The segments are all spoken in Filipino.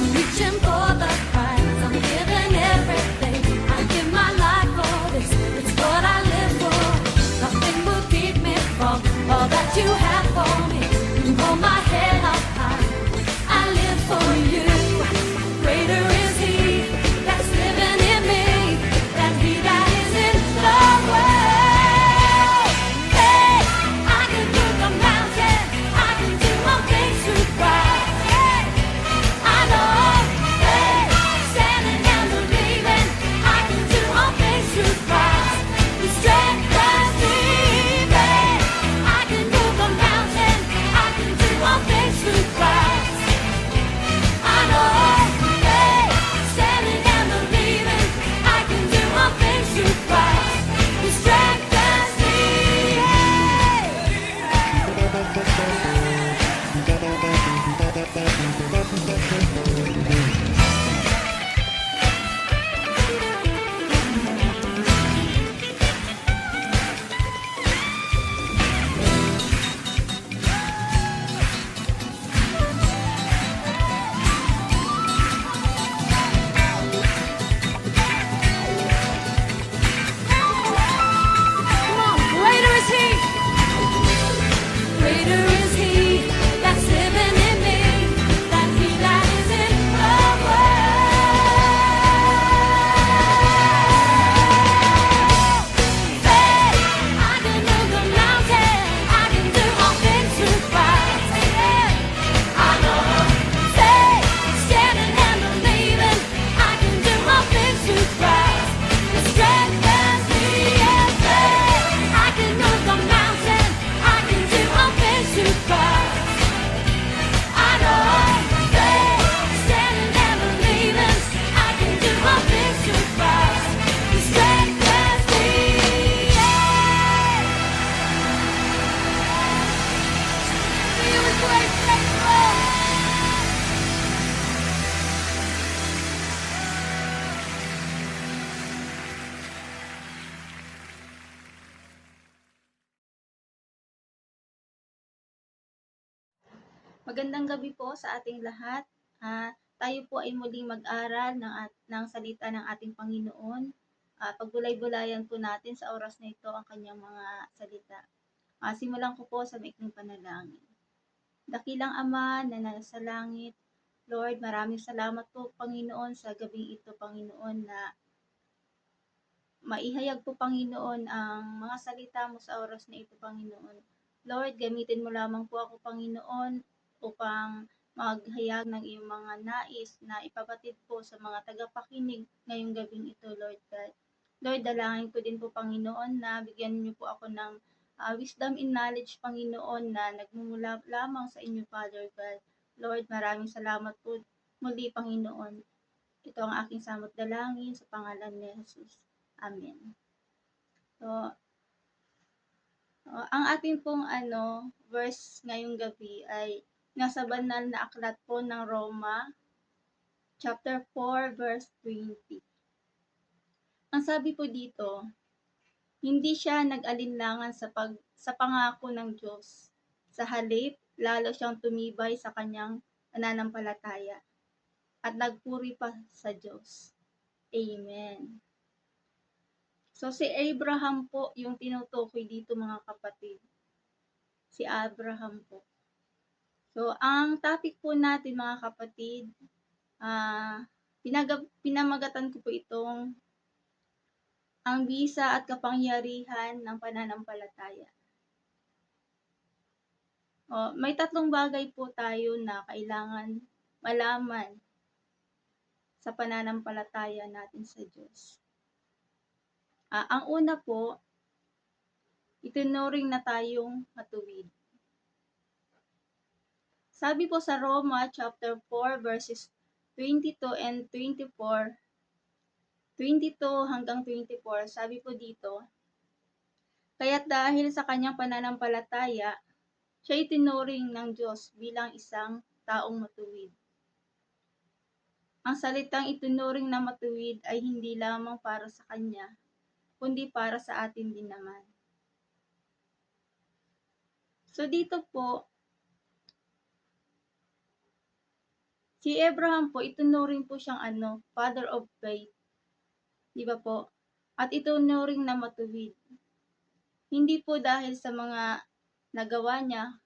I'll reach and Magandang gabi po sa ating lahat. Ah, tayo po ay muling mag-aral ng, at, ng salita ng ating Panginoon. Ah, pagbulay-bulayan po natin sa oras na ito ang kanyang mga salita. Ah, simulan ko po sa maikling panalangin. Dakilang Ama na nasa langit, Lord, maraming salamat po, Panginoon, sa gabing ito, Panginoon, na maihayag po, Panginoon, ang mga salita mo sa oras na ito, Panginoon. Lord, gamitin mo lamang po ako, Panginoon, upang maghayag ng iyong mga nais na ipabatid po sa mga tagapakinig ngayong gabing ito, Lord God. Lord, dalangin ko din po, Panginoon, na bigyan niyo po ako ng uh, wisdom and knowledge, Panginoon, na nagmumula lamang sa inyo, Father God. Lord, maraming salamat po muli, Panginoon. Ito ang aking samot dalangin sa pangalan ni Jesus. Amen. So, uh, ang ating pong ano, verse ngayong gabi ay nasa banal na aklat po ng Roma, chapter 4, verse 20. Ang sabi po dito, hindi siya nag-alinlangan sa, pag, sa pangako ng Diyos. Sa halip, lalo siyang tumibay sa kanyang pananampalataya at nagpuri pa sa Diyos. Amen. So si Abraham po yung tinutukoy dito mga kapatid. Si Abraham po. So, ang topic po natin mga kapatid, uh, pinag- pinamagatan ko po itong ang bisa at kapangyarihan ng pananampalataya. O, may tatlong bagay po tayo na kailangan malaman sa pananampalataya natin sa Diyos. Uh, ang una po, itinuring na tayong matuwid. Sabi po sa Roma chapter 4 verses 22 and 24, 22 hanggang 24, sabi po dito, Kaya't dahil sa kanyang pananampalataya, siya itinuring ng Diyos bilang isang taong matuwid. Ang salitang itinuring na matuwid ay hindi lamang para sa kanya, kundi para sa atin din naman. So dito po, Si Abraham po, itunuring po siyang ano, father of faith. Di ba po? At itunuring na matuwid. Hindi po dahil sa mga nagawa niya,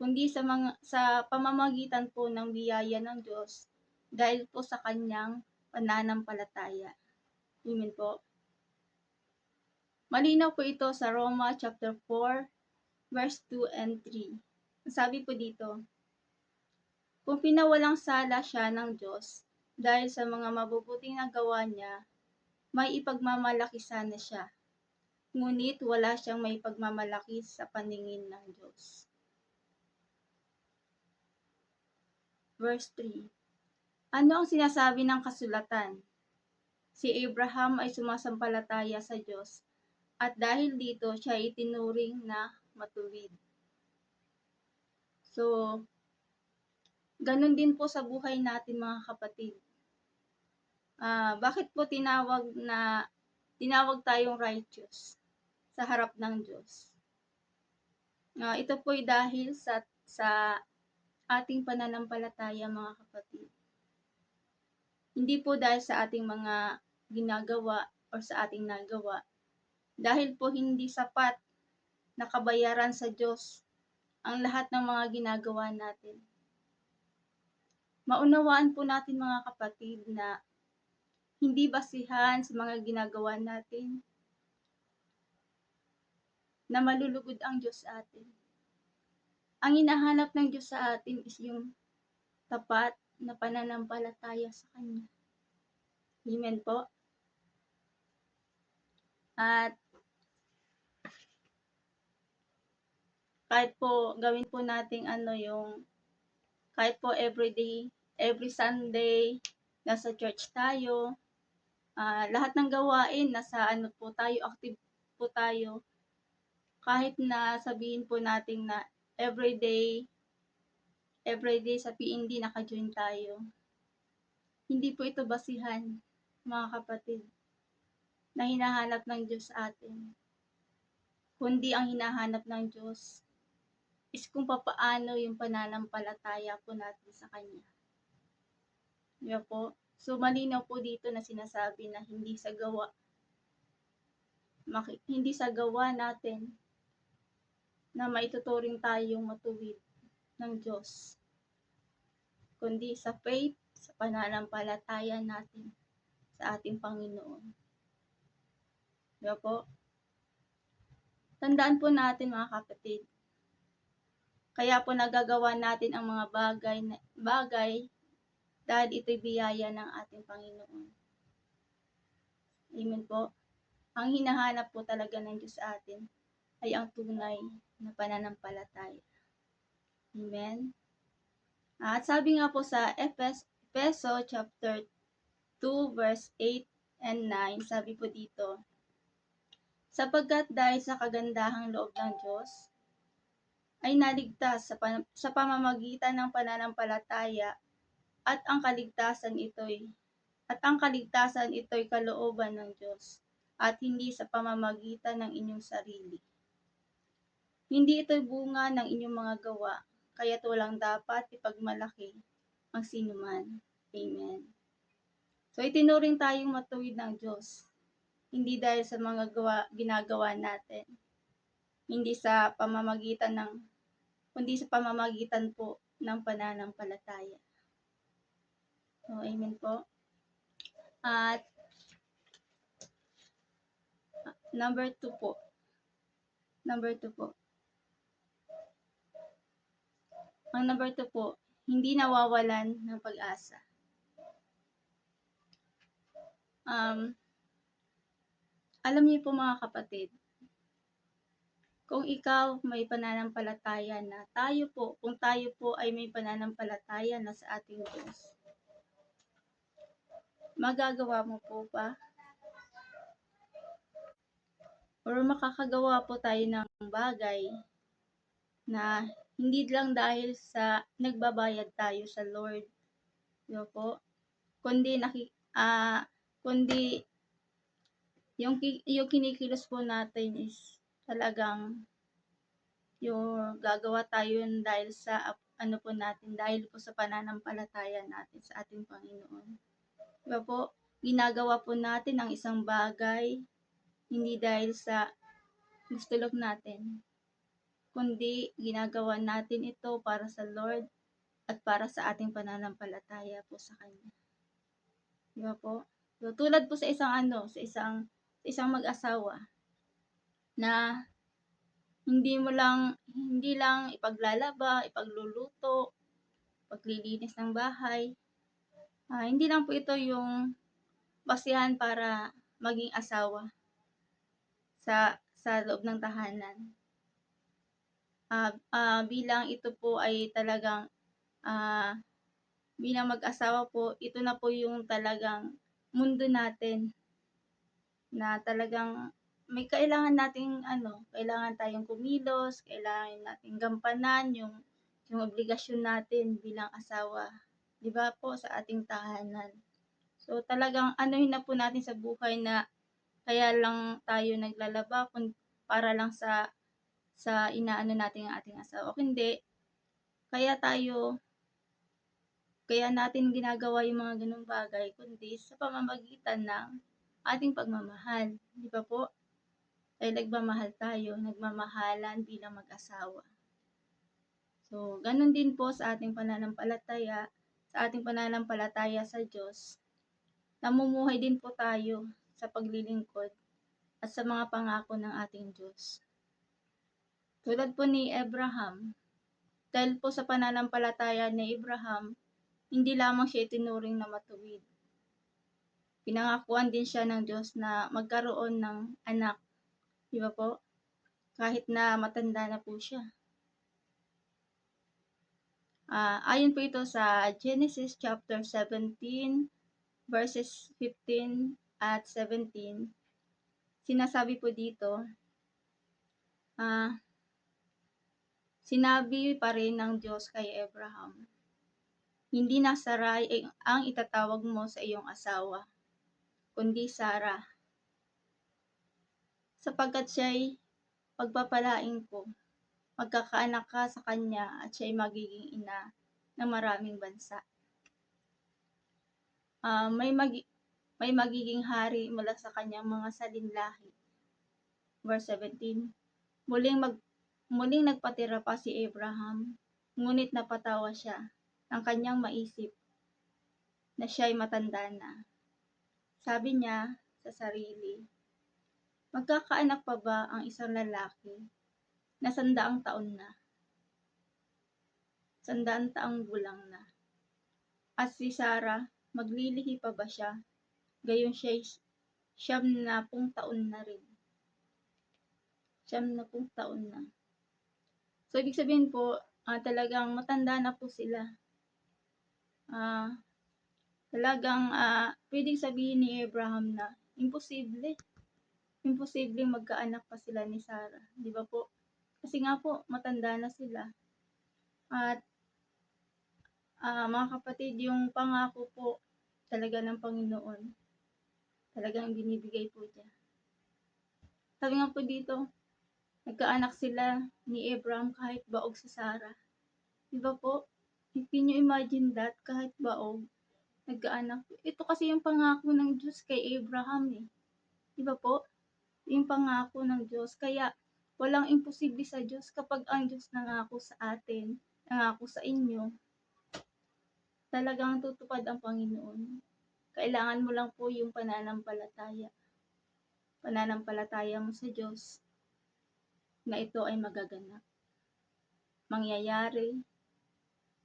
kundi sa mga sa pamamagitan po ng biyaya ng Diyos dahil po sa kanyang pananampalataya. Amen po. Malinaw po ito sa Roma chapter 4 verse 2 and 3. Sabi po dito, kung pinawalang sala siya ng Diyos dahil sa mga mabubuting nagawa niya, may ipagmamalaki sana siya. Ngunit wala siyang may pagmamalaki sa paningin ng Diyos. Verse 3 Ano ang sinasabi ng kasulatan? Si Abraham ay sumasampalataya sa Diyos at dahil dito siya itinuring na matuwid. So, Ganon din po sa buhay natin mga kapatid. Uh, bakit po tinawag na tinawag tayong righteous sa harap ng Diyos? Uh, ito po ay dahil sa sa ating pananampalataya mga kapatid. Hindi po dahil sa ating mga ginagawa o sa ating nagawa. Dahil po hindi sapat na kabayaran sa Diyos ang lahat ng mga ginagawa natin maunawaan po natin mga kapatid na hindi basihan sa mga ginagawa natin na malulugod ang Diyos sa atin. Ang hinahanap ng Diyos sa atin is yung tapat na pananampalataya sa Kanya. Amen po. At kahit po gawin po nating ano yung kahit po everyday every Sunday, nasa church tayo. Uh, lahat ng gawain, nasa ano po tayo, active po tayo. Kahit na sabihin po natin na everyday, everyday sa PND naka-join tayo. Hindi po ito basihan, mga kapatid, na hinahanap ng Diyos atin. Kundi ang hinahanap ng Diyos is kung papaano yung pananampalataya po natin sa Kanya. Di po? So, malinaw po dito na sinasabi na hindi sa gawa. Maki- hindi sa gawa natin na maituturing tayong matuwid ng Diyos. Kundi sa faith, sa pananampalataya natin sa ating Panginoon. Di po? Tandaan po natin mga kapatid, kaya po nagagawa natin ang mga bagay, bagay dahil ito'y biyaya ng ating Panginoon. Amen po. Ang hinahanap po talaga ng Diyos sa atin ay ang tunay na pananampalataya. Amen. At sabi nga po sa Epes, Efeso chapter 2 verse 8 and 9, sabi po dito, sapagkat dahil sa kagandahang loob ng Diyos, ay naligtas sa, pan- sa pamamagitan ng pananampalataya at ang kaligtasan ito'y at ang kaligtasan ito'y kalooban ng Diyos at hindi sa pamamagitan ng inyong sarili. Hindi ito'y bunga ng inyong mga gawa, kaya't walang dapat ipagmalaki ang sinuman. Amen. So itinuring tayong matuwid ng Diyos, hindi dahil sa mga gawa, ginagawa natin, hindi sa pamamagitan ng kundi sa pamamagitan po ng pananampalataya. So, amen po. At number two po. Number two po. Ang number two po, hindi nawawalan ng pag-asa. Um, alam niyo po mga kapatid, kung ikaw may pananampalataya na tayo po, kung tayo po ay may pananampalataya na sa ating Diyos, magagawa mo po ba? Or makakagawa po tayo ng bagay na hindi lang dahil sa nagbabayad tayo sa Lord, yun po, kundi naki, ah, kundi yung, yung kinikilos po natin is talagang yung gagawa tayo dahil sa ano po natin, dahil po sa pananampalataya natin sa ating Panginoon. Diba po, ginagawa po natin ang isang bagay, hindi dahil sa gusto lang natin, kundi ginagawa natin ito para sa Lord at para sa ating pananampalataya po sa Kanya. Diba po? So, tulad po sa isang ano, sa isang, sa isang mag-asawa, na hindi mo lang, hindi lang ipaglalaba, ipagluluto, paglilinis ng bahay. Ah, hindi lang po ito yung basihan para maging asawa sa sa loob ng tahanan. Ah, ah, bilang ito po ay talagang ah, bilang mag-asawa po, ito na po yung talagang mundo natin na talagang may kailangan nating ano, kailangan tayong kumilos, kailangan nating gampanan yung yung obligasyon natin bilang asawa, 'di ba po sa ating tahanan. So talagang anuhin na po natin sa buhay na kaya lang tayo naglalaba kung para lang sa sa inaano natin ang ating asawa. O hindi, kaya tayo kaya natin ginagawa yung mga ganung bagay kundi sa pamamagitan ng ating pagmamahal. Di ba po? Dahil nagmamahal tayo, nagmamahalan bilang mag-asawa. So, ganun din po sa ating pananampalataya, sa ating pananampalataya sa Diyos. Namumuhay din po tayo sa paglilingkod at sa mga pangako ng ating Diyos. Tulad po ni Abraham, dahil po sa pananampalataya ni Abraham, hindi lamang siya itinuring na matuwid. Pinangakuan din siya ng Diyos na magkaroon ng anak. Di ba po? Kahit na matanda na po siya. Ah, ayon po ito sa Genesis chapter 17 verses 15 at 17. Sinasabi po dito, ah, sinabi pa rin ng Diyos kay Abraham, hindi na Sarai ang itatawag mo sa iyong asawa, kundi Sarah. Sapagkat siya'y pagpapalain ko, magkakaanak ka sa kanya at siya ay magiging ina ng maraming bansa. Ah, may magi may magiging hari mula sa kanyang mga salinlahi. Verse 17. Muling mag muling nagpatira pa si Abraham, ngunit napatawa siya ng kanyang maisip na siya ay matanda na. Sabi niya sa sarili, magkakaanak pa ba ang isang lalaki na sandaang taon na? Sandaan taong gulang na. At si Sarah, maglilihi pa ba siya? Gayon siya siyam na pung taon na rin. Siyam na pung taon na. So, ibig sabihin po, ah, talagang matanda na po sila. Ah, talagang ah, pwedeng sabihin ni Abraham na imposible. Imposible magkaanak pa sila ni Sarah. Di ba po? Kasi nga po, matanda na sila. At ah, mga kapatid, yung pangako po talaga ng Panginoon, talagang binibigay po niya. Sabi nga po dito, nagkaanak sila ni Abraham kahit baog si Sarah. Di ba po? Can you imagine that? Kahit baog, nagkaanak. Ito kasi yung pangako ng Diyos kay Abraham eh. Di ba po? Yung pangako ng Diyos. Kaya, walang imposible sa Diyos kapag ang Diyos nangako sa atin, nangako sa inyo, talagang tutupad ang Panginoon. Kailangan mo lang po yung pananampalataya. Pananampalataya mo sa Diyos na ito ay magaganap. Mangyayari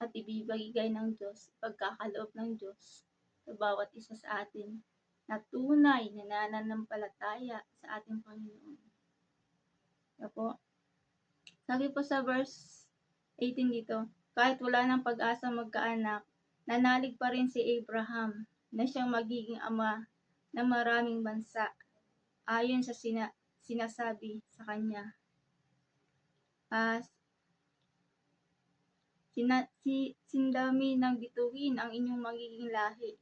at ibibigay ng Diyos, pagkakaloob ng Diyos sa bawat isa sa atin na tunay na nananampalataya sa ating Panginoon. Opo. Sabi po sa verse 18 dito, kahit wala ng pag-asa magkaanak, nanalig pa rin si Abraham na siyang magiging ama ng maraming bansa ayon sa sina, sinasabi sa kanya. Uh, sina, si, sindami ng bituin ang inyong magiging lahi.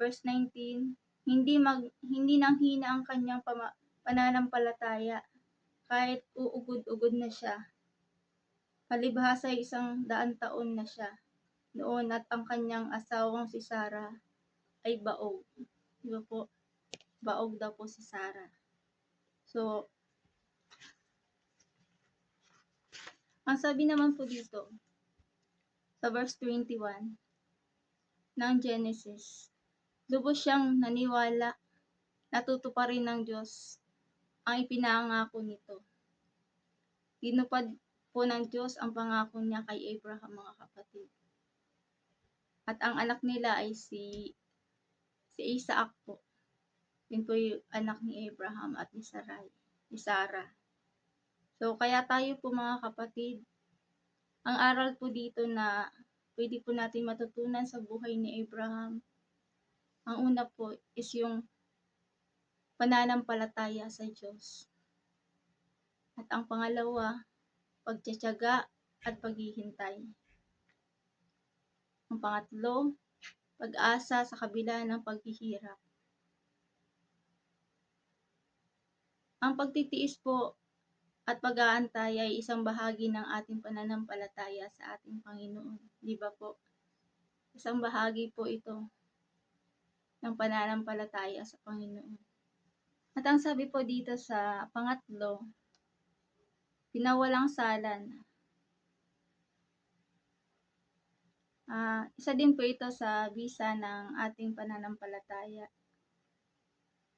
Verse 19, hindi mag hindi nang hina ang kanyang pama, pananampalataya kahit uugod-ugod na siya. Palibhasa ay isang daan taon na siya noon at ang kanyang asawang si Sarah ay baog. Di po? Baog daw po si Sarah. So, ang sabi naman po dito, sa verse 21 ng Genesis, lubos siyang naniwala, natutuparin ng Diyos ang ipinangako nito. Ginupad po ng Diyos ang pangako niya kay Abraham mga kapatid. At ang anak nila ay si si Isaac po. Yun po yung anak ni Abraham at ni Sarai, ni Sarah. So, kaya tayo po mga kapatid, ang aral po dito na pwede po natin matutunan sa buhay ni Abraham, ang una po is yung pananampalataya sa Diyos. At ang pangalawa, pagtsatsaga at paghihintay. Ang pangatlo, pag-asa sa kabila ng paghihirap. Ang pagtitiis po at pag-aantay ay isang bahagi ng ating pananampalataya sa ating Panginoon. Di ba po? Isang bahagi po ito ng pananampalataya sa Panginoon. At ang sabi po dito sa pangatlo, pinawalang salan Uh, isa din po ito sa visa ng ating pananampalataya.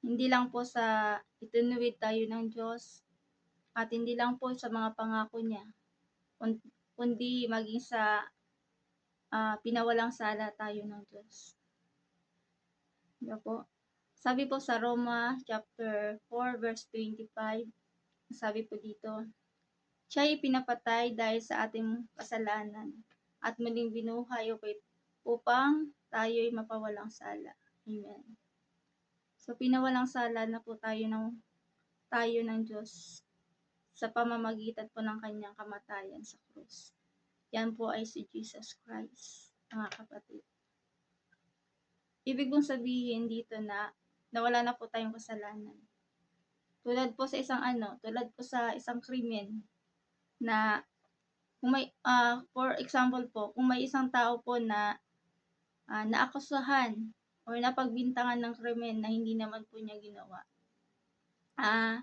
Hindi lang po sa itinuwid tayo ng Diyos at hindi lang po sa mga pangako niya, kundi maging sa uh, pinawalang sala tayo ng Diyos. Diba po? Sabi po sa Roma chapter 4 verse 25, sabi po dito, siya ay pinapatay dahil sa ating kasalanan at muling binuhay upang tayo'y mapawalang sala. Amen. So, pinawalang sala na po tayo ng, tayo ng Diyos sa pamamagitan po ng kanyang kamatayan sa krus. Yan po ay si Jesus Christ, mga kapatid. Ibig kong sabihin dito na nawala na po tayong kasalanan. Tulad po sa isang ano, tulad po sa isang krimen na kung may ah, for example po, kung may isang tao po na ah, naakusahan or napagbintangan ng krimen na hindi naman po niya ginawa. Ah,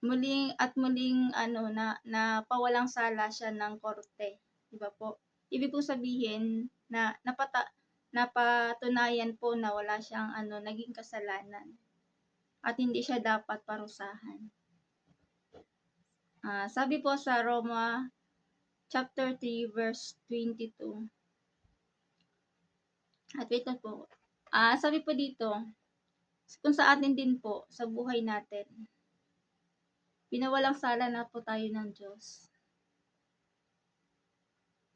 muling at muling ano na na pawalang sala siya ng korte, 'di ba po? Ibig po sabihin na napata napatunayan po na wala siyang ano naging kasalanan at hindi siya dapat parusahan. Ah, sabi po sa Roma chapter 3 verse 22. At wait lang po. Ah, sabi po dito, kung sa atin din po, sa buhay natin, pinawalang sala na po tayo ng Diyos.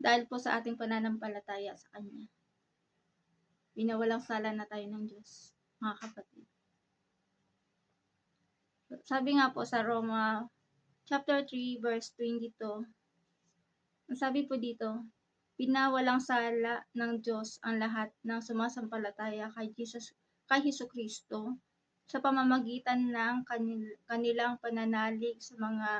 Dahil po sa ating pananampalataya sa Kanya. Pinawalang sala na tayo ng Diyos, mga kapatid. Sabi nga po sa Roma chapter 3 verse 22, ang sabi po dito, pinawalang sala ng Diyos ang lahat ng sumasampalataya kay Jesus kay Hesus Kristo sa pamamagitan ng kanil, kanilang pananalig sa mga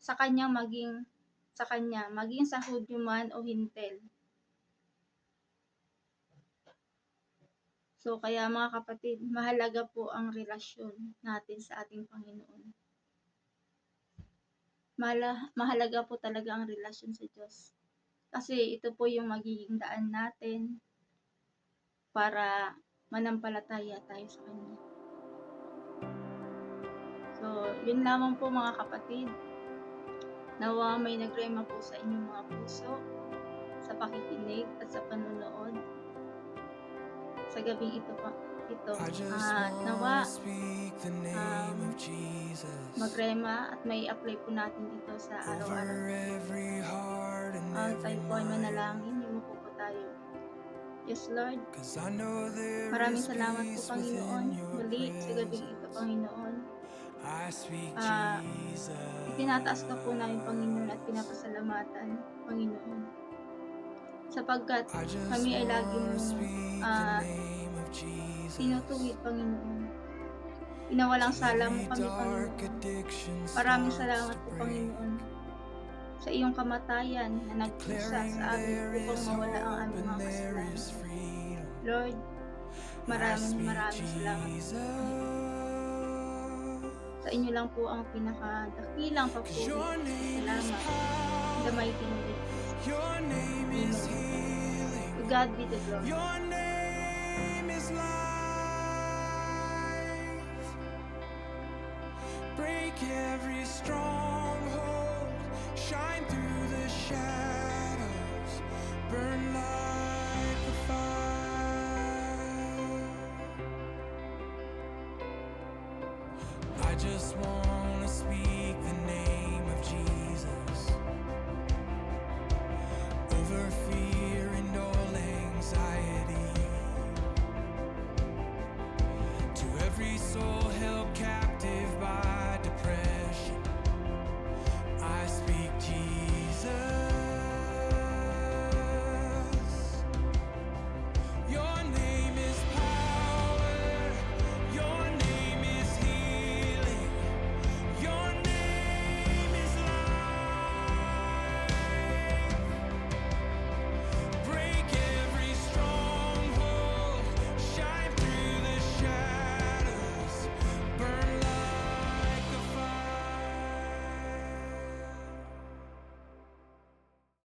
sa kanyang maging sa kanya maging sa Hudyo man o Hintel. So kaya mga kapatid, mahalaga po ang relasyon natin sa ating Panginoon. Mahala, mahalaga po talaga ang relasyon sa Diyos. Kasi ito po yung magiging daan natin para manampalataya tayo sa Kanya. So, yun lamang po mga kapatid. Nawa may nagrema po sa inyong mga puso sa pakikinig at sa panunood sa gabing ito pa ito. At nawa um, magrema at may apply po natin ito sa araw-araw. Ang tayo po ay manalangin, himuko po tayo. Yes, Lord. Maraming salamat po, Panginoon. Muli sa gabing ito. Panginoon. Speak Ah. Itinataas ka po namin, Panginoon, at pinapasalamatan, Panginoon. Sapagkat kami ay lagi mong Jesus. tinutuwid, Panginoon. Pinawalang sala mo kami, Panginoon. Maraming salamat po. Panginoon, sa iyong kamatayan na Declaring sa amin upang mawala ang aming mga kasalanan. Lord, maraming maraming salamat po. Sa inyo lang po ang pinakadakilang papuri. Salamat. The mighty name. Your name is healing. God be the glory. Your name is life. Break every stronghold. Shine through the shadows. Burn like a fire. I just speak